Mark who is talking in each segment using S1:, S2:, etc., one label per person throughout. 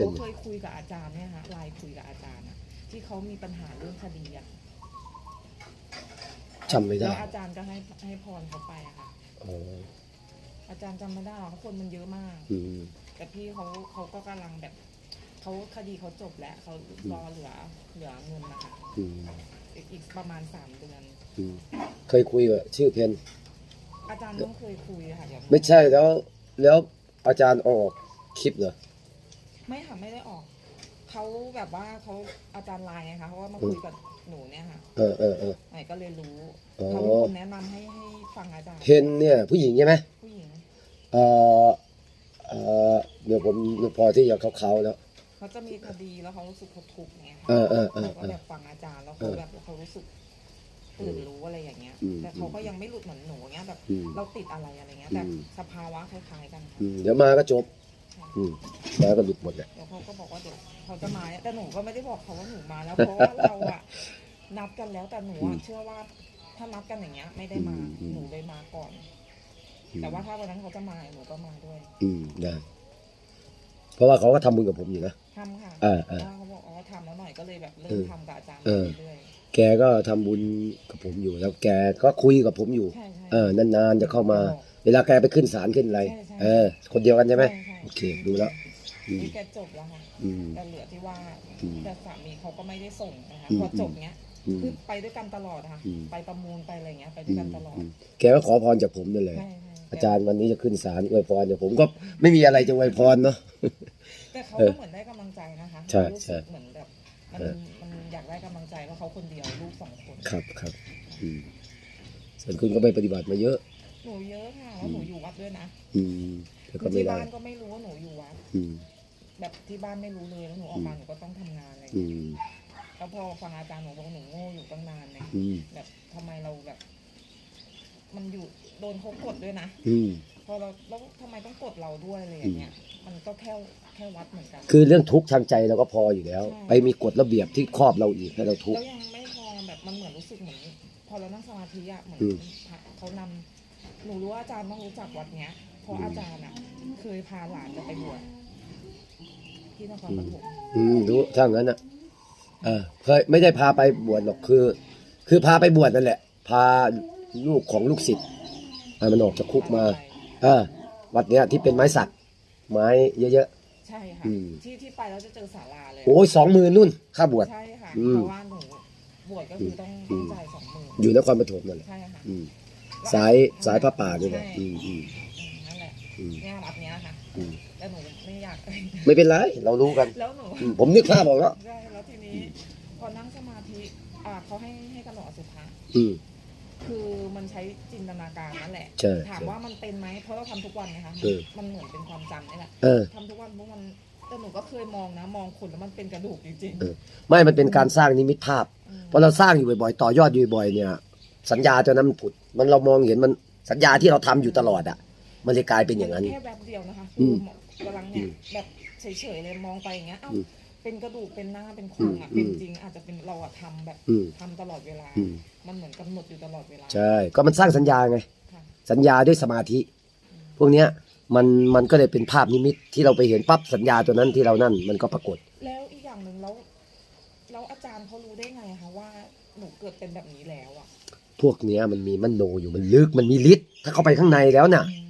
S1: เป็น
S2: เขาเคยคุยกับอาจารย์เนี่ยฮะไลน์คุยกับอาจารย์อะที่เขามีปัญหาเรื่องคดีอะ
S1: จำไม่ได้
S2: แล้วอาจารย์ก็ให้ให้พรเขาไปอะค่ะ
S1: อ๋อ
S2: อาจารย์จำไม่ได้หรอกเพราะคนมันเยอะมาก
S1: อืม
S2: แต่พี่เขาเขาก็กำลังแบบเขาคดีเขาจบแล้วเขารอเหลือเหลือเงินนะคะ
S1: อืม
S2: อีกอีกประมาณสามเดือน
S1: อืมเคยคุยกับชื่อเพน
S2: อาจารย์ต้องเคยคุยค่ะเดี๋ยว
S1: ไม่ใช่แล้ว แล้วอาจารย์ออกคลิปเหรอ
S2: ไม่ค่ะไม่ได้ออกเขาแบบว่าเขาอาจารย์ไลน์ไงคะเขาว่ามาคุยกับหนูเนี่ยค่ะ
S1: เออเออเออ
S2: ไหนก็เลยรู้
S1: อ๋อ
S2: เขาเป็นคนแนะนำให้ให้ฟังอาจารย์
S1: เพนเนี่ยผู้หญิงใช่ไหม
S2: ผู้หญิง
S1: เออเออเดี๋ยวผมพอที่จะเขาๆแล้ว
S2: เขาจะมีคดีแล้วเขารู้สึกเขาทุกข์ไงค่ะ
S1: เออเออเออ
S2: เขาก็แบบฟังอาจารย์แล้วเขาแบบเขารู้สึกตื่นรู้อะไรอย่างเงี้ย
S1: อืม
S2: แต่เขาก็ยังไม่หลุดเหมือนหนูเงี้ยแบบ
S1: อืม
S2: เราติดอะไรอะไรเงี้ยแต่
S1: อืม
S2: สภาวะคล้ายๆกันค่ะ
S1: อืมเดี๋ยวมาก็จบ อืมมาก็หลุดหมดแหละ
S2: เดี๋ยวเขาก็บอกว่าเดี๋ยวเขาจะมาเนี่ยแต่หนูก็ไม่ได้บอกเขาว่าหนูมาแล้ว เพราะว่าเราอะนัดกันแล้วแต่หนูอะเชื่อว่า ถ้านัดกันอย่างเงี้ย ไม่ได้มาหนูเลยมาก่อนแต่ว่าถ้าวันนั้นเขาจะมาหนูก็มาด้วย
S1: อืมได้เพราะว่าเขาก็ทำบุญกับผมอยู่นะ
S2: ทำค่ะ
S1: อ่าอ่า
S2: เขาบอกอ๋อทำแล้วหน่อยก็เลยแบบเริ่
S1: เอ
S2: ม
S1: อ
S2: ทำกับอาจารย์
S1: เออ
S2: เรื่อย
S1: แกก็ทำบุญกับผมอยู่ แล้วแกก็คุยกับผมอยู่
S2: ๆใช่ใช่
S1: เออนานๆจะเข้ามา เวลาแกไปขึ้นศาลขึ้นอะไร
S2: ใช่ใช่
S1: เออ คนเดียวกันใช่ไหม
S2: ใช่
S1: โอเคดูแล้วอืม
S2: นี่แกจบแล้วค่ะ
S1: อืม
S2: แต่เหลือที่ว่า
S1: อืม
S2: แต่สามีเขาก็ไม่ได้ส่งนะคะ
S1: อืม
S2: พอจบเนี้ย
S1: อืม
S2: คือไปด้วยกันตลอดค่ะ
S1: อืม
S2: ไปประมูลไปอะไรเงี้ยไปด้วยกันตลอด
S1: อืมแกก็ขอพรจากผมนั่นแหละ
S2: ใช่ใช่
S1: อาจารย์วันนี้จะขึ้นศาลอวยพรเดี๋ยวผมก็ไม่มีอะไรจะอวยพรเนาะ
S2: แต่เขา
S1: เออ
S2: ก็เหมือนได้กำลังใจนะคะ
S1: ใช่
S2: รู้
S1: ใช่
S2: สึกเหมือนแบบมัน
S1: เออ
S2: มันอยากได้กำลังใจเพราะเขาคนเดียวลูกสองคน
S1: ครับครับอืมส่วนคุณก็ไปปฏิบัติมาเยอะ
S2: หนูเยอะค่ะแล้วหนูอยู่วัดด้วยนะ
S1: อืม แต่ก็ไม่
S2: ที่
S1: ได้
S2: บ้านก็ไม่รู้ว่าหนูอยู่วัด
S1: อืม
S2: แบบที่บ้านไม่รู้เลยแล้วหนูออกมาหนูก็ต้องทำงานอะไร
S1: อื
S2: เงี้ย
S1: ม
S2: แล้วพอฟังอาจารย์หนูบอกว่าหนูโง่อยู่ตั้งนานเนี่ย
S1: อืม
S2: แบบทำไมเราแบบ มันอยู่โดนเขากดด้วยนะ
S1: อืม
S2: พอเราแล้วทำไมต้องกดเราด้วยอะไรอย่างเงี้ย มันก็แค่แค่วัดเหมือนกัน
S1: คือเรื่องทุกข์ทางใจเราก็พออยู่แล้ว
S2: ใช่
S1: ไปมีกฎระเบียบที่ครอบเราอีกให้เราทุก
S2: แล้
S1: ข์
S2: วยังไม่พอแบบมันเหมือนรู้สึกเหมือนพอเรานั่งสมาธิอะเหมือน
S1: อืม
S2: พระเขานำหนูรู้ว่าอาจารย์ต้องรู้จักวัดเนี้ย เพราะอาจารย์อะเคยพาหลานจะไปบวชที่นครปฐม
S1: อืมรู้ถ้างั้นอะเออเคยไม่ได้พาไปบวชหรอกคือ คือพาไปบวชนั่นแหละ พาลูกของลูกศิษย์ให้มันออกจากคุกมา
S2: ไป
S1: เออวัดเนี้ยที่เป็นไม้สัก ไม้เยอะ
S2: ใช่ค่ะ
S1: อืม
S2: ที่ที่ไปแล้วจะเจอศาลาเลย
S1: ๆโอ้ยสองหมื่นนู่นค่าบวช
S2: ใช่ค่ะ
S1: อืม
S2: เพราะว่าหนูบวชก็คือต้อง
S1: อื
S2: ต้อง
S1: ม
S2: จ่ายสองหมื่น
S1: อยู่นครปฐมนั่นแหละ
S2: ใช่ค่ะ
S1: อืม สายสายพระป่านี่แหละ
S2: ใช่
S1: อืมอืม
S2: อืมนั่นแหละ
S1: อืม
S2: เนี่ยวัดเนี้ยค่ะ
S1: อืม
S2: แล้วหนูไม่อยาก
S1: ไม่เป็นไร เรารู้กัน
S2: แล้วหนู
S1: อืมผมนึกภาพออกแล้ว
S2: ใช่แล้วทีนี้พอนั่งสมาธิอ่าเขาให้ให้กำหนดอสุภะ
S1: อืม
S2: คือมันใช้จินตนาการนั่นแหละ
S1: ใช่
S2: ถาม
S1: ใช่
S2: ว่ามันเป็นไหมเพราะเราทำทุกวันนะคะ
S1: เออ
S2: มันเหมือนเป็นความจำนี่แหละ
S1: เออ
S2: ทำทุกวันพวกมันแต่หนูก็เคยมองนะ มองคนแล้วมันเป็นกระดูกจริง
S1: เออ ไม่มันเป็นการสร้างนิมิตภาพ
S2: ๆอืม
S1: พอเราสร้างอยู่บ่อยๆ ต่อยอดอยู่บ่อยๆเนี่ย สัญญาตัวนั้นมันผุด มันเรามองเห็นมันสัญญาที่เราทำอยู่ตลอดอะ มันเลยกลายเป็นอย่างนั้น
S2: แค่แบบเดียวนะคะ
S1: อื
S2: คือ
S1: ม
S2: กำลังเนี่ย
S1: อืม
S2: แบบเฉยๆเลยมองไปอย่างเงี้ยเอ้า
S1: อืม
S2: เป็นกระดูกเป็นหน้าเป็นโครงอะ
S1: อืม
S2: เป็นจริงอาจจะเป็นเราอะทำแบบ
S1: อืม
S2: ทำตลอดเวลา
S1: อืม
S2: มันเหมือนกำหนดอยู่ตลอดเวลา
S1: ใช่ก็มันสร้างสัญญาไง
S2: ค่ะ
S1: สัญญาด้วยสมาธิ พวกเนี้ยมันมันก็เลยเป็นภาพนิมิตที่เราไปเห็นปั๊บสัญญาตัวนั้นที่เรานั่นมันก็ปรากฏ
S2: แล้วอีกอย่างหนึ่งแล้วแล้วอาจารย์เขารู้ได้ไงคะว่าหนูเกิดเป็นแบบนี้แล้วอะ
S1: พวกเนี้ยมันมีมันโนอยู่มันลึกมันมีฤทธิ์ถ้าเข้าไปข้างในแล้วน่ะ
S2: อืม
S1: แต่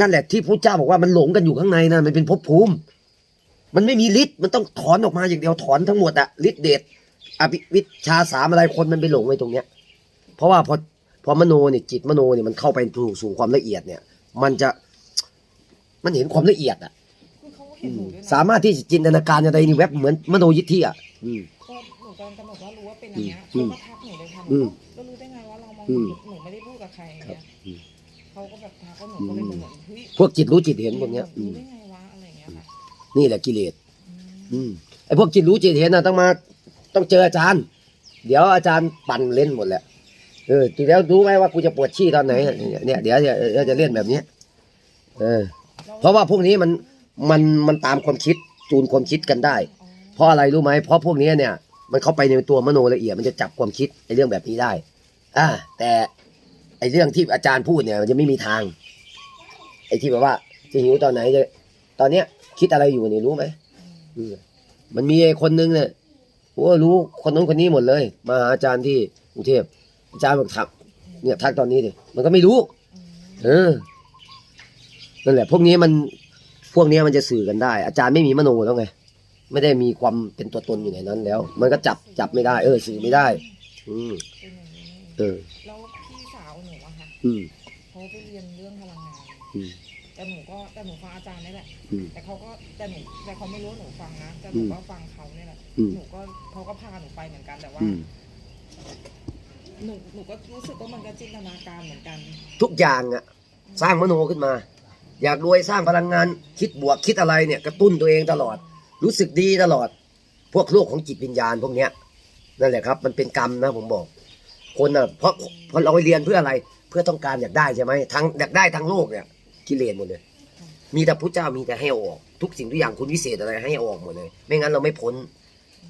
S1: นั่นแหละที่พระเจ้าบอกว่ามันหลงกันอยู่ข้างในนะมันเป็นภพภูมิ มันไม่มีฤทธิ์มันต้องถอนออกมาอย่างเดียวถอนทั้งหมดอะฤทธิ์เดชอภิวิชาสามอะไรคนมันไปหลงไว้ตรงเนี้ย เพราะว่าพอพอมโนเนี่ยจิตมโนเนี่ยมันเข้าไปสู่สู่ความละเอียดเนี่ย มันจะมันเห็นความละเอียดอะ
S2: คือเขาเห็นหนูด้วยนะ
S1: สามารถที่จะจินตนาการอะไรนี่แวบเหมือนมโนยิทธิอะอืม
S2: ก็หนูกำลังกำหนดว่ารู้ว่าเป็นอย่างเงี้ย
S1: อื
S2: เขา
S1: ม
S2: ก็ทักหนูเลยค่ะ
S1: อืม
S2: ก็รู้ได้ไงว่าเรามอง
S1: อืม
S2: หนูไม่ได้พูดกับใครอย่าง
S1: ครับ
S2: เงี้ย
S1: อืม
S2: เขาก็แบบทักก็หนูก็เลยเหมือนเฮ้ย
S1: พวกจิตรู้จิตเห็นพวกเนี้ย อื
S2: รู้
S1: ม
S2: ได้ไงวะอะไรอย่างเงี้ยค่ะ
S1: นี่แหละกิเลส
S2: อืม
S1: อืมไอ้พวกจิตรู้จิตเห็นนะต้องมาต้องเจออาจารย์ เดี๋ยวอาจารย์ปั่นเล่นหมดแหละเออทีแล้วรู้ไหมว่ากูจะปวดขี้ตอนไหนเนี่ยเดี๋ยวเดี๋ยวเดี๋ยวจะเล่นแบบเนี้ยเออ เพราะว่าพวกนี้มันมันมันตามความคิดจูนความคิดกันได้
S2: อ๋อ
S1: เพราะอะไรรู้ไหมเพราะพวกนี้เนี่ย มันเข้าไปในตัวมโนละเอียดมันจะจับความคิดไอ้เรื่องแบบนี้ได้ อ่าแต่ไอ้ เรื่องที่อาจารย์พูดเนี่ยมันจะไม่มีทาง ไอ้ที่แบบว่า จะหิวตอนไหนจะตอนเนี้ย คิดอะไรอยู่นี่รู้ไหม
S2: มั
S1: นมีไอ้คนนึงเนี่ยโอ้รู้คนนู้นคนนี้หมดเลย มาหาอาจารย์ที่กรุงเทพอาจารย์บอกทักเนี่ยทักตอนนี้ดิมันก็ไม่รู้ เออนั่นแหละ พวกนี้มันพวกนี้มันจะสื่อกันได้ อาจารย์ไม่มีมโนแล้วไงไม่ได้มีความเป็นตัวตนอยู่ในนั้นแล้ว มันก็จับจับไม่ได้ เออ สื่อไม่ได้ อืม
S2: เอ
S1: อ
S2: แล้ว อะค่ะ
S1: อืม
S2: เขาไปเรียนเรื่องพลังงาน
S1: อืม
S2: แต่หนูก็แต่หนูฟังอาจารย์นี่แหละ
S1: อืม
S2: แต่เขาก็แต่หนูแต่เขาไม่รู้ว่าหนูฟังนะแต่หนู
S1: อืม
S2: ก็ฟังเขาเนี่ยแหละ
S1: อืม
S2: หนูก็เขาก็พาหนูไปเหมือนกันแต่ว่า
S1: อืม
S2: หนูหนูก็รู้สึกว่ามันก็จินตนาการเหมือนกัน
S1: ทุกอย่างอะสร้างมโนขึ้นมา อยากรวยสร้างพลังงานคิดบวกคิดอะไรเนี่ยกระตุ้นตัวเองตลอด รู้สึกดีตลอด พวกโลกของจิตวิญญาณพวกเนี้ยนั่นแหละครับ มันเป็นกรรมนะผมบอก คนอะเพราะเพราะเราไปเรียนเพื่ออะไรเพื่อต้องการอยากได้ใช่ไหมทั้งอยากได้ทั้งโลกเนี่ยกิเลสหมดเลย มีแต่พุทธเจ้ามีแต่ให้เอาออก ทุกสิ่งทุกอย่างคุณวิเศษอะไรให้เอาออกหมดเลย ไม่งั้นเราไม่พ้น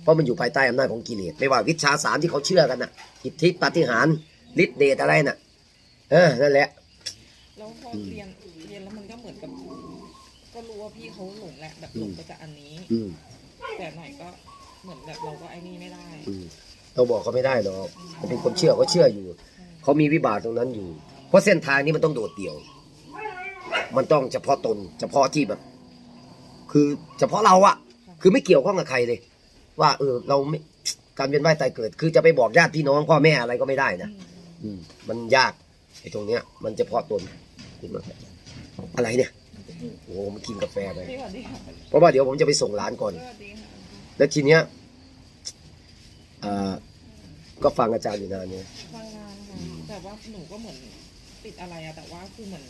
S1: เพราะมันอยู่ภายใต้อำนาจของกิเลสไม่ว่าวิชาสามที่เขาเชื่อกันน่ะอิทธิปาฏิหารย์ฤทธิเดชอะไรน่ะ เออนั่นแหละ
S2: แล้วพอ
S1: อืม
S2: เรียนเรียนแล้วมันก็เหมือนกับ ก็รู้ว่าพี่เขาหลงแหละแบบหลงไปจากอันนี้
S1: อืม
S2: แต่หน่อยก็เหมือนแบบเราก็ไอ้นี่ไม่ได้
S1: อืมเราบอกเขาไม่ได้หรอกมันเป็นความเชื่อเขาเชื่ออยู่ เขามีวิบากตรงนั้นอยู่ เพราะเส้นทางนี้มันต้องโดดเดี่ยว มันต้องเฉพาะตน เฉพาะที่แบบ คือเฉพาะเราอะคือไม่เกี่ยวข้องกับใครเลย ว่า เออ เราไม่การเวียนว่ายตายเกิด คือจะไปบอกญาติพี่น้องพ่อแม่อะไรก็ไม่ได้นะอืม มันยากไอ้ตรงเนี้ย มันเฉพาะตนขึ้นมาอะไรเนี่ยโอ้โหมันกินกาแฟไปเพราะว่าเดี๋ยวผมจะไปส่งร้านก่อน แล้วทีเนี้ยอ่าก็ฟังอาจารย์อยู่นานเนี่ย
S2: ฟังงาน ค่ะแต่ว่าหนูก็เหมือนติดอะไรอะแต่ว่าคือเหมือน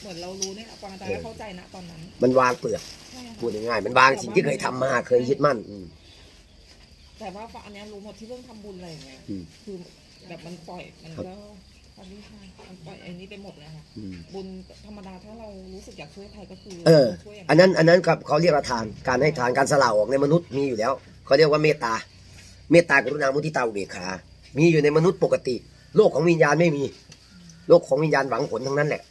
S2: เหมือนเรารู้เนี่ยฟังอาจารย์แล้วเข้าใจนะตอนนั้น
S1: มันวางเปลือก
S2: ใช่ค่ะ
S1: พูดง่ายๆมันวางสิ่งที่เคยทำมาเคยยึดมั่นอืม
S2: แต่ว่าฟังอันเนี้ยรู้หมดที่เรื่องทำบุญอะไรอย่างเงี้ย
S1: อืม
S2: คือแบบมันปล่อยมัน
S1: ครับ
S2: ก็สวัสดีค่ะมันปล่อยไอ้นี้ไปหมดเลยค่ะ
S1: อืม
S2: บุญธรรมดาถ้าเรารู้สึกอยากช่วยใครก็คือ
S1: เออ
S2: ช่วยอย่าง
S1: อันนั้นอันนั้นกับเขาเรียกว่าทานการให้ทานการสละออกในมนุษย์มีอยู่แล้วเขาเรียกว่าเมตตาเมตตากรุณามุทิตาอุเบกขา มีอยู่ในมนุษย์ปกติ โลกของวิญญาณไม่มี โลกของวิญญาณหวังผลทั้งนั้นแหละ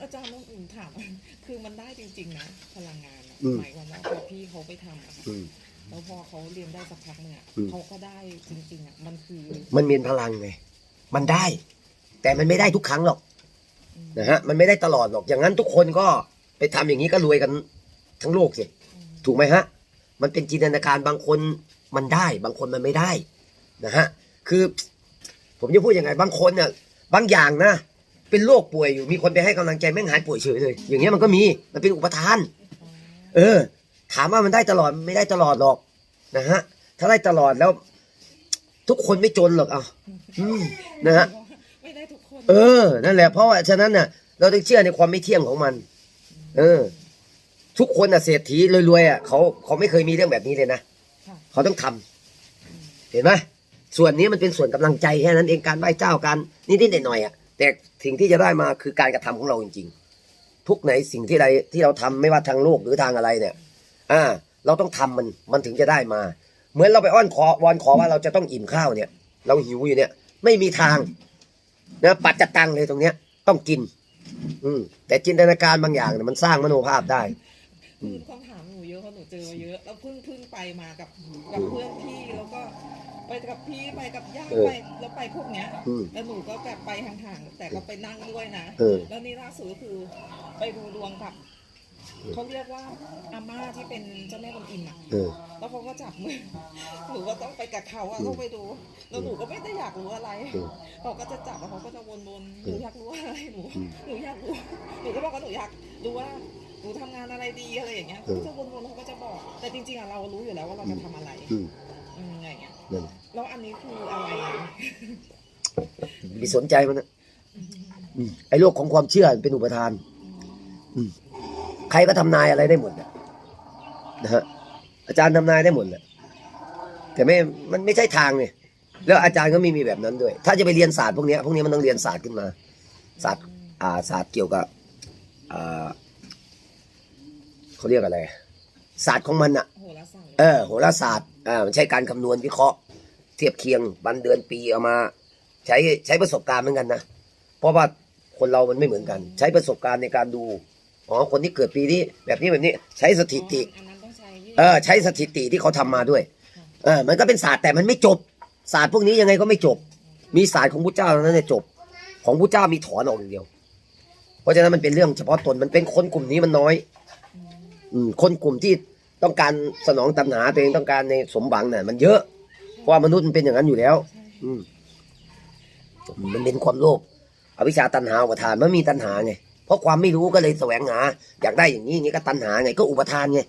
S2: อาจารย์ต้องอื่นถาม คือมันได้จริงๆนะพลังงานอะ
S1: อืม
S2: หมายความว่าพอพี่เขาไปทำอะค่ะ
S1: อืม
S2: แล้วพอเขาเรียนได้สักพักหนึ่งอะ
S1: อืม
S2: เขาก็ได้จริงๆอะมันคือ
S1: มันมีพลังไง มันได้ แต่มันไม่ได้ทุกครั้งหรอก
S2: อืม
S1: นะฮะ มันไม่ได้ตลอดหรอก อย่างนั้นทุกคนก็ไปทำอย่างนี้ก็รวยกันทั้งโลกสิ
S2: อืม
S1: ถูกไหมฮะ มันเป็นจินตนาการบางคนมันได้ บางคนมันไม่ได้นะฮะ คือ ผมจะพูดยังไงบางคนเนี่ยบางอย่างนะ เป็นโรคป่วยอยู่มีคนไปให้กำลังใจแม่งหายป่วยเฉยเลย อย่างเงี้ยมันก็มีมันเป็นอุปทาน
S2: อ๋อ
S1: เออ ถามว่ามันได้ตลอดไม่ได้ตลอดหรอกนะฮะถ้าได้ตลอดแล้ว ทุกคนไม่จนหรอกเอาอืมนะฮะ
S2: ไม่ได้ทุกคน
S1: เออนั่นแหละเพราะว่าฉะนั้นน่ะ เราต้องเชื่อในความไม่เที่ยงของมัน เออ ทุกคนอะเศรษฐีรวยๆอะเขาเขาไม่เคยมีเรื่องแบบนี้เลยนะ
S2: ค่ะ
S1: เขาต้องทำเห็นไหม ส่วนนี้มันเป็นส่วนกำลังใจแค่นั้นเองการไหว้เจ้าการนิดๆหน่อยๆอะแต่สิ่งที่จะได้มาคือการกระทำของเราจริง ๆ ทุกไหนสิ่งที่ใดที่เราทำไม่ว่าทางโลกหรือทางอะไรเนี่ย อ่า เราต้องทำมันมันถึงจะได้มา เหมือนเราไปอ้อนขอวอนขอว่าเราจะต้องอิ่มข้าวเนี่ย เราหิวอยู่เนี่ย ไม่มีทางนะปัจจตังเลยตรงเนี้ย ต้องกิน อืม แต่จินตนาการบางอย่างเนี่ยมันสร้างมโนภาพได้
S2: คือคำถามหนูเยอะเพราะหนูเจอมาเยอะแล้วเพิ่งเพิ่งไปมากับกับเพื่อนพี่แล้วก็ ไปกับพี่ไปกับญาติ
S1: เออ
S2: ไปแล้วไปพวกเนี้ย
S1: อืม
S2: แล้วหนูก็แบบไปห่างๆแต่ก็ไปนั่งด้วยนะ
S1: เออ
S2: แล้วนี่ล่าสุดก็คือไปดูดวงกับเขาเรียกว่าอาม่าที่เป็นเจ้าแม่กวนอิมอะ
S1: เออ
S2: แล้วเขาก็จับมือ หนูก็ต้องไปกับเขาอะ
S1: อืม
S2: ต้องไปดู แล้วหนูก็ไม่ได้อยากรู้อะไร
S1: อืม
S2: เขาก็จะจับแล้วเขาก็จะวนๆห
S1: อื
S2: นู
S1: ม
S2: อยากรู้อะไรหนู
S1: อืม
S2: หนูอยากรู้ หนูก็บอกว่าหนูอยากรู้ว่า หนูทำงานอะไรดีอะไรอย่างเงี้ย
S1: อื
S2: เขา
S1: ม
S2: ก็จะวนๆเขาก็จะบอก แต่จริงๆอะเรารู้อยู่แล้วว่าเราจะทำอะไร
S1: อืม
S2: อืมอย่างเงี้ย
S1: นั่น
S2: แล้วอันนี้คืออะไรอะ
S1: ไม่สนใจมันนะอืมไอ้โลกของความเชื่อเป็นอุปทาน อืมใครก็ทำนายอะไรได้หมดนะนะฮะอาจารย์ทำนายได้หมดแหละแต่ไม่มันไม่ใช่ทางเนี่ยแล้วอาจารย์ก็ไม่มีแบบนั้นด้วย ถ้าจะไปเรียนศาสตร์พวกเนี้ยพวกนี้มันต้องเรียนศาสตร์ขึ้นมาศาสตร์อ่าศาสตร์เกี่ยวกับอ่าเขาเรียกอะไร ศาสตร์ของมันอะ
S2: โหราศาสตร์
S1: เออโหราศาสตร์ อ่ามันใช่การคำนวณวิเคราะห์ เทียบเคียงวันเดือนปีเอามา ใช้ใช้ประสบการณ์เหมือนกันนะ เพราะว่าคนเรามันไม่เหมือนกัน ใช้ประสบการณ์ในการดูอ๋อคนที่เกิดปีนี้แบบนี้แบบนี้ใช้สถิติ
S2: อันนั้นต้องใช้ว
S1: เออใช้สถิติที่เขาทำมาด้วย เออมันก็เป็นศาสตร์แต่มันไม่จบ ศาสตร์พวกนี้ยังไงก็ไม่จบ มีศาสตร์ของพุทธเจ้าเท่านั้นเนี่ยจบ ของพุทธเจ้ามีถอนออกอย่างเดียว เพราะฉะนั้นมันเป็นเรื่องเฉพาะตนมันเป็นคนกลุ่มนี้มันน้อย อืมคนกลุ่มที่ ต้องการสนองตัณหาตัวเองต้องการในสมบังเนี่ยมันเยอะเพราะว่ามนุษย์มันเป็นอย่างนั้นอยู่แล้ว อืมมันเป็นความโลภอวิชชาตัณหาอุปทานมันมีตัณหาไงเพราะความไม่รู้ก็เลยแสวงหา อยากได้อย่างนี้อย่างนี้ก็ตัณหาไงก็อุปทานไง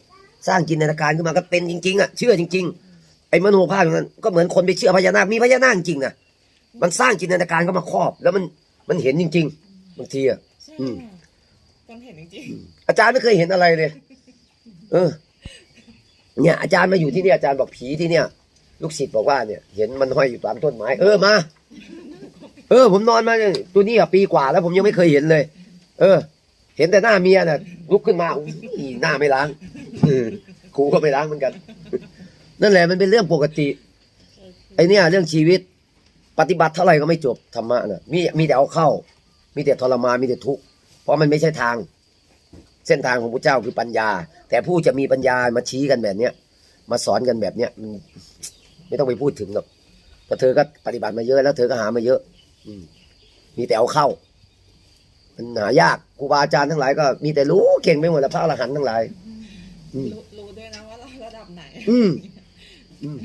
S1: สร้างจินตนาการขึ้นมาก็เป็นจริงๆอะเชื่อจริง ๆ ไอ้มโนภาพอย่างนั้นก็เหมือนคนไปเชื่อพญานาคมีพญานาคจริงนะมันสร้างจินตนาการเข้ามาครอบ แล้วมันมันเห็นจริง ๆบางทีอะ
S2: ใช่
S1: อืม
S2: จนเห็นจริง
S1: อาจารย์ไม่เคยเห็นอะไรเลย เออ เนี่ยอาจารย์มาอยู่ที่เนี่ยอาจารย์บอกผีที่เนี่ย ลูกศิษย์บอกว่าเนี่ย เห็นมันห้อยอยู่ตามต้นไม้ เออมา เออ ผมนอนมาเนี่ยตัวนี้อะปีกว่าแล้ว ผมยังไม่เคยเห็นเลย เออ เห็นแต่หน้าเมียน่ะลุกขึ้นมาอุ๊ยหน้าไม่ล้างเออกูก็ไม่ล้างเหมือนกัน นั่นแหละมันเป็นเรื่องปกติไอเนี่ย เรื่องชีวิต ปฏิบัติเท่าไหร่ก็ไม่จบธรรมะน่ะมีมีแต่เอาเข้า มีแต่ทรมานมีแต่ทุกข์เพราะมันไม่ใช่ทาง เส้นทางของพระเจ้าคือปัญญา แต่ผู้จะมีปัญญามาชี้กันแบบเนี้ยมาสอนกันแบบเนี้ยมันไม่ต้องไปพูดถึงหรอกเพราะเธอก็ปฏิบัติมาเยอะ แล้วเธอก็หามาเยอะ อืมมีแต่เอาเข้า มันหายากครูบาอาจารย์ทั้งหลายก็มีแต่รู้เก่งไปหมดแล้วพระอรหันต์ทั้งหลาย อืม
S2: รู้รู้ด้วยนะว่าเราระดับไหน
S1: อืม อืม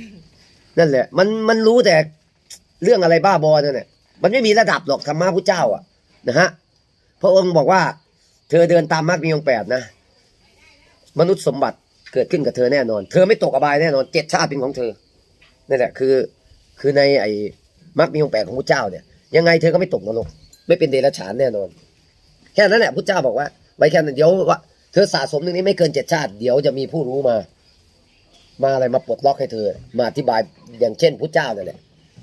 S1: นั่นแหละ มันมันรู้แต่เรื่องอะไรบ้าบอนั่นแหละมันไม่มีระดับหรอกธรรมะพระเจ้า อะ นะฮะพระองค์บอกว่า เธอเดินตามมรรคมีองค์แปดนะ มนุษย์สมบัติเกิดขึ้นกับเธอแน่นอน เธอไม่ตกอบายแน่นอนเจ็ดชาติเป็นของเธอนั่แหละคือ คือในไอ้มรรคมีองค์แปดของพระเจ้าเนี่ย ยังไงเธอก็ไม่ตกนรกไม่เป็นเดรัจฉานแน่นอน แค่นั้นแหละพระเจ้าบอกว่าไว้แค่นั้นเดี๋ยวว่าเธอสะสมตรงนี้ไม่เกินเจ็ดชาติ เดี๋ยวจะมีผู้รู้มา มาอะไรมาปลดล็อกให้เธอ มาอธิบายอย่างเช่นพระเจ้านั่นแหละ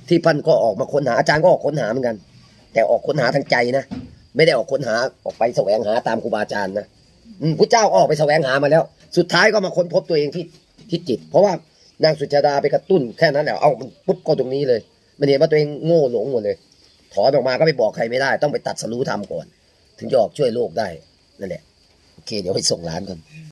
S1: ที่พันก็ออกมาค้นหาอาจารย์ก็ออกค้นหาเหมือนกัน แต่ออกค้นหาทางใจนะ ไม่ได้ออกค้นหาออกไปแสวงหาตามครูบาอาจารย์นะ พระเจ้าออกไปแสวงหามาแล้ว สุดท้ายก็มาค้นพบตัวเองที่ที่จิต เพราะว่านางสุชาดาไปกระตุ้นแค่นั้นแหละเอามันปุ๊บก็ตรงนี้เลย มันเห็นว่าตัวเองโง่หลงหมดเลย ถอนออกมาก็ไปบอกใครไม่ได้ ต้องไปตัดสรู้ธรรมก่อน ถึงจะออกช่วยโลกได้นั่นแหละโอเค เดี๋ยวไปส่งร้านก่อน